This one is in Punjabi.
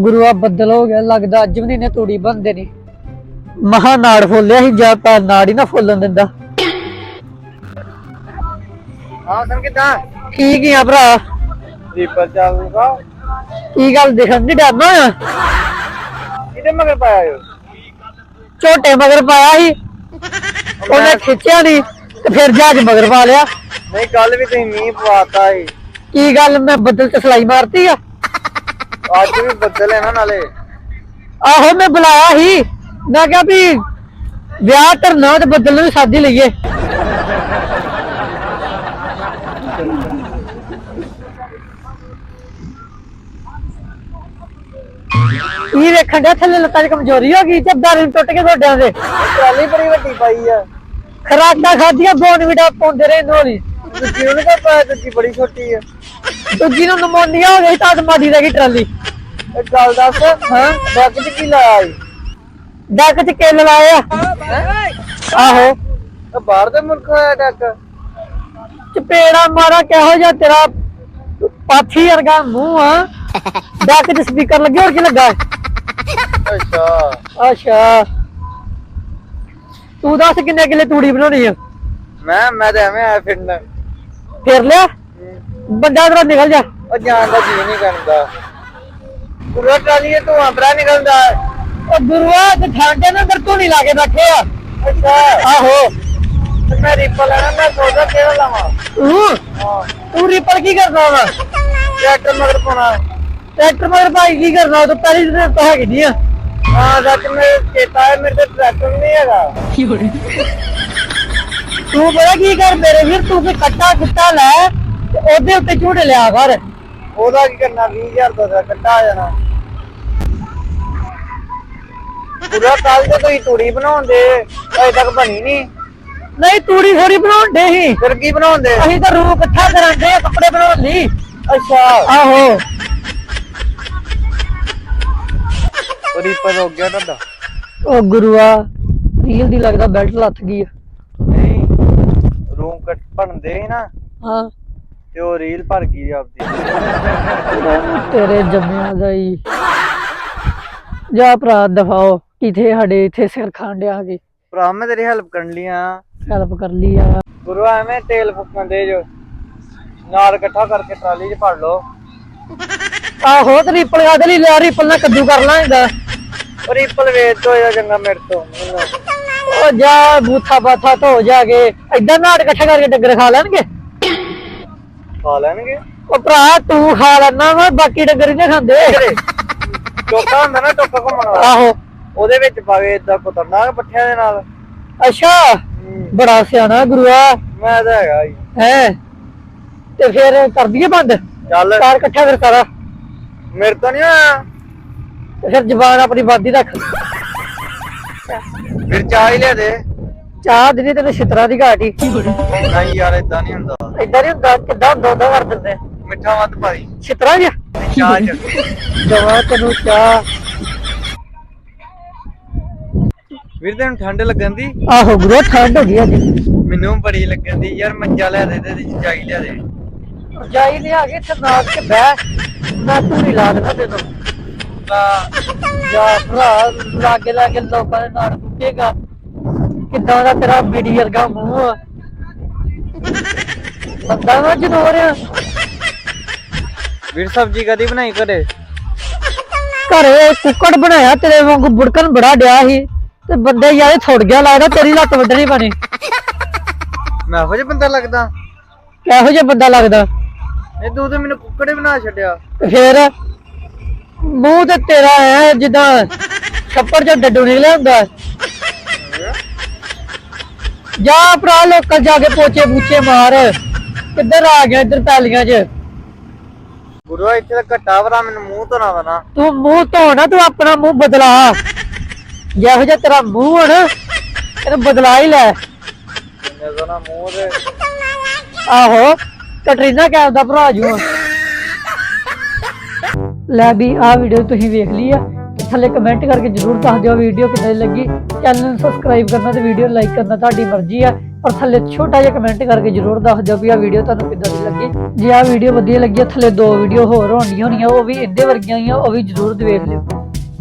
ਗੁਰੂਆ ਬੱਦਲ ਹੋ ਗਿਆ ਲੱਗਦਾ ਅੱਜ ਵੀ ਨਹੀਂ ਨੇ ਤੂੜੀ ਬੰਦੇ ਨਹੀਂ ਮਹਾ ਨਾੜ ਫੁੱਲਿਆ ਸੀ ਜਾਂ ਤਾਂ ਨਾੜ ਹੀ ਨਾ ਫੁੱਲਣ ਦਿੰਦਾ। ਹਾਂ ਸਰ ਕਿਦਾਂ? ਠੀਕ ਹੀ ਆ ਭਰਾ? ਦੀਪਲ ਚੱਲੂਗਾ ਕੀ ਗੱਲ ਦਿਖਣ ਨਹੀਂ ਡਰਨਾ? ਕਿਤੇ ਮਗਰ ਪਾਇਆ ਹੋ ਝੋਟੇ ਮਗਰ ਪਾਇਆ ਸੀ। ਉਹਨੇ ਖਿੱਚਿਆ ਨਹੀਂ ਤੇ ਫਿਰ ਜਹਾਜ਼ ਮਗਰ ਪਾ ਲਿਆ। ਨਹੀਂ ਕੱਲ ਵੀ ਤੁਸੀਂ ਮੀਂਹ ਪਵਾਤਾ ਸੀ। ਕੀ ਗੱਲ ਮੈਂ ਬੱਦਲ ਤੇ ਸਲਾਈ ਮਾਰਤੀ ਆ? ਅੱਜ ਵੀ ਬੱਦਲ ਹੈ ਨਾ ਨਾਲੇ ਆਹੋ ਮੈਂ ਬੁਲਾਇਆ ਸੀ ਮੈਂ ਕਿਹਾ ਵੀ ਵਿਆਹ ਧਰਨਾ ਤੇ ਬੱਦਲ ਨੂੰ ਵੀ ਸਾਦੀ ਲਈਏ ਇਹ ਵੇਖਣ ਡਿਆ ਥੱਲੇ ਲੱਤਾਂ 'ਚ ਕਮਜ਼ੋਰੀ ਹੋ ਗਈ ਤੇ ਦਾਰੇ ਟੁੱਟ ਕੇ ਗੋਡਿਆਂ ਦੇ ਟਰਾਲੀ ਬੜੀ ਵੱਡੀ ਪਾਈ ਆ ਖਰਾਕਾਂ ਖਾਧੀਆਂ ਬੋਨਵੀਟਾ ਪਾਉਂਦੇ ਰਹੇ ਨੋਲੀ ਦੂਜੀ ਨੂੰ ਕਾ ਪਾਇਆ ਦੂਜੀ ਬੜੀ ਛੋਟੀ ਆ ਦੂਜੀ ਨੂੰ ਨਮੋਨੀਆ ਹੋ ਗਈ ਤਾਂ ਮਾੜੀ ਰਹਿ ਗਈ ਟਰਾਲੀ। ਇਹ ਗੱਲ ਦੱਸ ਹਾਂ? ਡੱਕ ਚ ਕੀ ਲਾਇਆ ਸੀ ਡੱਕ 'ਚ ਕਿੱਲ ਲਾਏ ਆ ਆਹੋ। ਇਹ ਬਾਹਰ ਦੇ ਮੁਲਕ ਹੋਇਆ ਡੱਕ ਚਪੇੜਾ ਮਾਰਾ ਕਿਹੋ ਜਿਹਾ ਤੇਰਾ ਪਾਥੀ ਵਰਗਾ ਮੂੰਹ ਆ? ਡੱਕ 'ਚ ਸਪੀਕਰ ਲੱਗੇ ਹੋਰ ਕੀ ਲੱਗਾ? ਅੱਛਾ। ਅੱਛਾ। ਤੂੰ ਦੱਸ ਕਿੰਨੇ ਕਿੱਲੇ ਤੂੜੀ ਬਣਾਉਣੀ ਆ? ਮੈਂ ਮੈਂ ਤਾਂ ਐਵੇਂ ਆਇਆ ਫਿਰਨ। ਫੇਰ ਲਿਆ? ਬੰਦਾ ਤੇਰਾ ਨਿਕਲ ਜਾ। ਉਹ ਜਾਣ ਦਾ ਜੀ ਨਹੀਂ ਕਰਦਾ। ਪੂਰਾ ਟਰਾਲੀ ਤੋਂ ਆਂਦਰਾ ਨਿਕਲਦਾ। ਉਹ ਗੁਰੂਆ ਤੇ ਠਾਂਡੇ ਨਾਲ ਅੰਦਰ ਧੂਣੀ ਲਾ ਕੇ ਬੈਠੇ ਆ। ਅੱਛਾ। ਆਹੋ। ਤੇ ਮੈਂ ਰਿਪਲ ਲੈਣਾ ਮੈਂ ਸੋਚਦਾ ਕਿਹੜਾ ਲਾਵਾਂ। ਤੂੰ ਹਾਂ। ਤੂੰ ਰਿਪਰ ਕੀ ਕਰਨਾ ਵਾ? ਟਰੈਕਟਰ ਮਗਰ ਪਾਉਣਾ। ਟਰੈਕਟਰ ਮਗਰ ਭਾਈ ਕੀ ਕਰਨਾ ਤਾਂ ਪਹਿਲੀ ਦਿਨ ਤਾਂ ਹੈਗੀ ਨਹੀਂ ਆ। ਹਾਂ ਸੱਚ ਮੇਰੇ ਚੇਤਾ ਹੈ ਮੇਰੇ ਤੇ ਟਰੈਕਟਰ ਨਹੀਂ ਹੈਗਾ। ਤੂੰ ਪਤਾ ਕੀ ਕਰ ਮੇਰੇ ਵੀਰ ਤੂੰ ਕੋਈ ਕੱਟਾ ਕੁੱਟਾ ਲੈ। ਤੇ ਉਹਦੇ ਉੱਤੇ ਝੂਟੇ ਲਿਆ ਕਰ। ਉਹਦਾ ਕੀ ਕਰਨਾ? 20000 ਦਾ ਕੱਟਾ ਆ ਜਾਣਾ। ਪੂਰਾ ਕੱਲ ਤੇ ਤੁਸੀਂ ਤੂੜੀ ਬਣਾਉਂਦੇ ਅਜੇ ਤੱਕ ਬਣੀ ਨਹੀਂ। ਨਹੀਂ ਤੂੜੀ ਥੋੜੀ ਬਣਾਉਣ ਦੇ ਸੀ। ਫਿਰ ਕੀ ਬਣਾਉਂਦੇ? ਅਸੀਂ ਤਾਂ ਰੂਹ ਇਕੱਠਾ ਕਰਨ ਦੇ ਕੱਪੜੇ ਬਣਾਉਣ ਲਈ। ਅੱਛਾ। ਆਹੋ। ਰੀਪਰ ਹੋ ਗਿਆ ਤੁਹਾਡਾ। ਉਹ ਗੁਰੂਆ ਰੀਲ ਦੀ ਲੱਗਦਾ ਬੈਲਟ ਲੱਥ ਗਈ ਆ। ਨਹੀਂ ਰੂਮ ਕੱਟ ਬਣਦੇ ਸੀ ਨਾ। ਹਾਂ। ਤੇ ਉਹ ਰੀਲ ਭਰ ਗਈ ਆਪਦੀ। ਤੇਰੇ ਜੰਮਿਆਂ ਦਾ ਹੀ। ਜਾ ਭਰਾ ਦਫਾਓ ਕਿਥੇ ਸਾਡੇ ਇੱਥੇ ਸਿਰ ਖਾਂਡਿਆ ਕੇ। ਭਰਾ ਮੈਂ ਤੇਰੀ ਹੈਲਪ ਕਰਨ ਲਈ ਆ। ਹੈਲਪ ਕਰ ਲਈ ਆ। ਗੁਰੂ ਐਵੇਂ ਤੇਲ ਫੁੱਕਣ ਦੇ ਜੋ। ਨਾਲ ਇਕੱਠਾ ਕਰਕੇ ਟਰਾਲੀ 'ਚ ਭਰ ਲਓ। ਆਹੋ ਤੇ ਰਿਪਲ ਕਾਦੇ ਲਈ ਲਿਆ ਰਿਪਲ ਨਾਲ ਕੱਦੂ ਕਰ ਲਾਂਗਾ ਉਹ ਰੀਪਲ ਵੇਚ ਦੋ ਜਾਂ ਚੰਗਾ ਮੇਰੇ ਤੋਂ। ਉਹ ਜਾ ਬੂਥਾ ਬਾਥਾ ਧੋ ਜਾ ਕੇ। ਏਦਾਂ ਨਾੜ ਇਕੱਠਾ ਕਰਕੇ ਡੰਗਰ ਖਾ ਲੈਣਗੇ। ਖਾ ਲੈਣਗੇ। ਉਹ ਭਰਾ ਤੂੰ ਖਾ ਲੈਣਾ ਵਾ ਬਾਕੀ ਡੰਗਰ ਨਹੀਂ ਖਾਂਦੇ। ਟੋਕਾ ਹੁੰਦਾ ਨਾ ਟੋਕਾ ਘੁੰਮਣ ਵਾਲਾ। ਆਹੋ। ਉਹਦੇ ਵਿੱਚ ਪਾਵੇ ਇਦਾਂ ਕੁਤਰਨਾ ਪੱਠਿਆਂ ਦੇ ਨਾਲ। ਅੱਛਾ ਬੜਾ ਸਿਆਣਾ ਗੁਰੂਆ। ਮੈਂ ਤਾਂ ਹੈਗਾ ਜੀ। ਹੈ? ਤੇ ਫਿਰ ਕਰ ਦਈਏ ਬੰਦ? ਚੱਲ। ਕਾਰ ਇਕੱਠਾ ਫਿਰ ਸਾਰਾ। ਮੇਰੇ ਤੋਂ ਨਹੀਂ ਹੋਇਆ। ਫਿਰ ਜ਼ਬਾਨ ਆਪਣੀ ਬਾਦੀ ਰੱਖ। ਫਿਰ ਚਾਹ ਹੀ ਲਿਆ ਦੇ। ਚਾਹ ਦਿਨੀ ਤੈਨੂੰ ਛਿਤਰਾ ਦੀ ਘਾਟ ਹੀ। ਨਹੀਂ ਯਾਰ ਇਦਾਂ ਨਹੀਂ ਹੁੰਦਾ। ਏਦਾਂ ਨਹੀਂ ਹੁੰਦਾ ਕਿੱਦਾਂ ਹੁੰਦਾ ਹੁੰਦਾ ਕਰ ਦਿੰਦੇ ਮਿੱਠਾ ਵੱਧ ਪਾਈ ਛਿਤਰਾ ਜਿਹਾ ਚਾਹ ਚ। ਦਵਾ ਤੈਨੂੰ ਚਾਹ। ਵੀਰ ਤੈਨੂੰ ਠੰਡ ਲੱਗਣ ਦੀ? ਆਹੋ ਗੁਰੂ ਠੰਡ ਹੋ ਗਈ ਅੱਜ। ਮੈਨੂੰ ਬੜੀ ਲੱਗਣ ਦੀ। ਯਾਰ ਮੰਜਾ ਲਿਆ ਦੇ ਤੇ ਚਾਹੀ ਲਿਆ ਦੇ। ਜਾਈ ਨਹੀਂ ਆ ਗਏ ਇੱਥੇ ਨਾਕ ਕੇ ਬਹਿ। ਮੈਂ ਤੂੰ ਨਹੀਂ ਲਾ ਦੇਣਾ ਤੈਨੂੰ। ਤਾਂ ਜਾ ਭਰਾ ਲਾਗੇ ਲਾਗੇ ਲੋਕਾਂ ਦੇ ਨਾਲ ਕੁੱਟੇਗਾ ਕਿੱਦਾਂ ਦਾ ਤੇਰਾ ਬੀੜੀ ਵਰਗਾ ਮੂੰਹ ਆ? ਬੰਦਾ ਨਾ ਜਨੋਰ ਆ। ਵੀਰ ਸਬਜੀ ਕਦੀ ਬਣਾਈ ਘਰੇ? ਘਰੇ ਕੁੱਕੜ ਬਣਾਇਆ ਤੇਰੇ ਵਾਂਗੂ ਬੁੜਕਣ ਬੜਾ ਡਿਆ ਸੀ। ਤੇ ਬੰਦੇ ਯਾਰੇ ਥੁੜ ਗਿਆ ਲੱਗਦਾ ਤੇਰੀ ਲੱਤ ਵੱਢਣੀ ਬਣੀ। ਮੈਂ ਇਹੋ ਜਿਹਾ ਬੰਦਾ ਲੱਗਦਾ। ਕਿਹੋ ਜਿਹਾ ਬੰਦਾ ਲੱਗਦਾ? ਇਹ ਤੂੰ ਤੇ ਮੈਨੂੰ ਕੁੱਕੜੇ ਬਣਾ ਛੱਡਿਆ। ਤੇ ਫਿਰ ਮੂੰਹ ਤੇ ਤੇਰਾ ਹੈ ਜਿੱਦਾਂ ਛੱਪੜ ਚੋਂ ਡੱਡੂ ਨਿਕਲਿਆ ਹੁੰਦਾ। ਜਾ ਭਰਾ ਲੋਕਾਂ ਜਾ ਕੇ ਪੋਚੇ ਪੂਚੇ ਮਾਰ। ਕਿੱਧਰ ਆ ਗਿਆ ਇੱਧਰ ਪੈਲੀਆਂ 'ਚ? ਗੁਰੂ ਇੱਥੇ ਤਾਂ ਘੱਟਾ ਵਰਾ ਮੈਨੂੰ ਮੂੰਹ ਤੋਂ ਨਾ। ਵਨਾ ਤੂੰ ਮੂੰਹ ਧੋਣਾ ਤੂੰ ਆਪਣਾ ਮੂੰਹ ਬਦਲਾ। ਜਿਹੋ ਜਿਹਾ ਤੇਰਾ ਮੂੰਹ ਹੈ ਨਾ ਇਹਨੂੰ ਬਦਲਾ ਹੀ ਲੈ। ਇੰਨੇ ਤੋਂ ਨਾ ਮੂੰਹ ਦੇ। ਆਹੋ ਕਟਰੀਨਾ ਕੈਫ ਦਾ ਭਰਾ ਜੂ ਆ। ਲੈ ਵੀ ਆਹ ਵੀਡੀਓ ਤੁਸੀਂ ਵੇਖ ਲਈ ਆ। ਥੱਲੇ ਕਮੈਂਟ ਕਰਕੇ ਜਰੂਰ ਦੱਸ ਦਿਓ ਵੀਡੀਓ ਕਿੱਦਾਂ ਦੀ ਲੱਗੀ। ਚੈਨਲ ਨੂੰ ਸਬਸਕ੍ਰਾਈਬ ਕਰਨਾ ਤੇ ਵੀਡੀਓ ਲਾਈਕ ਕਰਨਾ ਤੁਹਾਡੀ ਮਰਜ਼ੀ ਆ। ਪਰ ਥੱਲੇ ਛੋਟਾ ਜਿਹਾ ਕਮੈਂਟ ਕਰਕੇ ਜਰੂਰ ਦੱਸ ਦਿਓ ਵੀ ਆ ਵੀਡੀਓ ਤੁਹਾਨੂੰ ਕਿੱਦਾਂ ਦੀ ਲੱਗੀ। ਜੇ ਆ ਵੀਡੀਓ ਵਧੀਆ ਲੱਗੀ ਆ, ਥੱਲੇ ਦੋ ਵੀਡੀਓ ਹੋਰ ਹੋਣੀਆਂ ਹੋਣੀਆਂ ਉਹ ਵੀ ਇਹਦੇ ਵਰਗੀਆਂ ਹੀ ਆ ਉਹ ਵੀ ਜਰੂਰ ਦੇਖ ਲਿਓ।